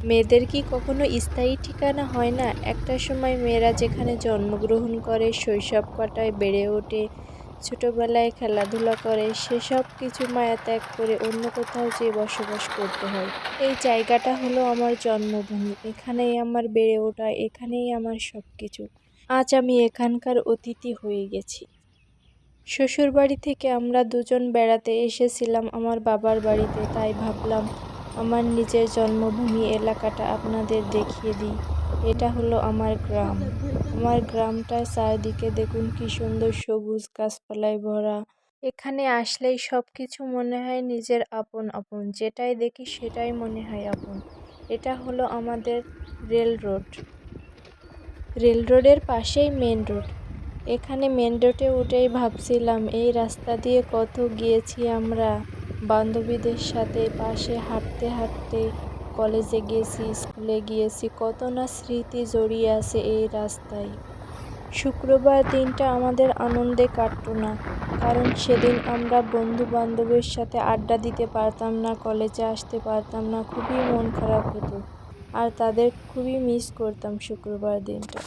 মেয়েদের কি কখনো স্থায়ী ঠিকানা হয় না? একটা সময় মেয়েরা যেখানে জন্মগ্রহণ করে, শৈশব কাটায় বেড়ে ওঠে, ছোটোবেলায় খেলাধুলা করে, সেসব কিছু মায়া ত্যাগ করে অন্য কোথাও যেয়ে বসবাস করতে হয়। এই জায়গাটা হলো আমার জন্মভূমি। এখানেই আমার বেড়ে ওঠা, এখানেই আমার সব কিছু আজ আমি এখানকার অতিথি হয়ে গেছি। শ্বশুরবাড়ি থেকে আমরা দুজন বেড়াতে এসেছিলাম আমার বাবার বাড়িতে, তাই ভাবলাম আমার নিজের জন্মভূমি এলাকাটা আপনাদের দেখিয়ে দিই। এটা হলো আমার গ্রাম। আমার গ্রামটার চারিদিকে দেখুন কি সুন্দর সবুজ গাছপালায় ভরা। এখানে আসলেই সব কিছু মনে হয় নিজের আপন আপন। যেটাই দেখি সেটাই মনে হয় আপন। এটা হলো আমাদের রেল রোড। রেল রোডের পাশেই মেন রোড। এখানে মেন রোডে উঠেই ভাবছিলাম, এই রাস্তা দিয়ে কত গিয়েছি আমরা? বান্ধবীদের সাথে পাশে হাঁটতে হাঁটতে কলেজে গিয়েছি স্কুলে গিয়েছি। কত না স্মৃতি জড়িয়ে আছে এই রাস্তায়। শুক্রবার দিনটা আমাদের আনন্দে কাটতো না, কারণ সেদিন আমরা বন্ধু বান্ধবের সাথে আড্ডা দিতে পারতাম না, কলেজে আসতে পারতাম না, খুবই মন খারাপ হতো। আর তাদের খুবই মিস করতাম শুক্রবার দিনটা।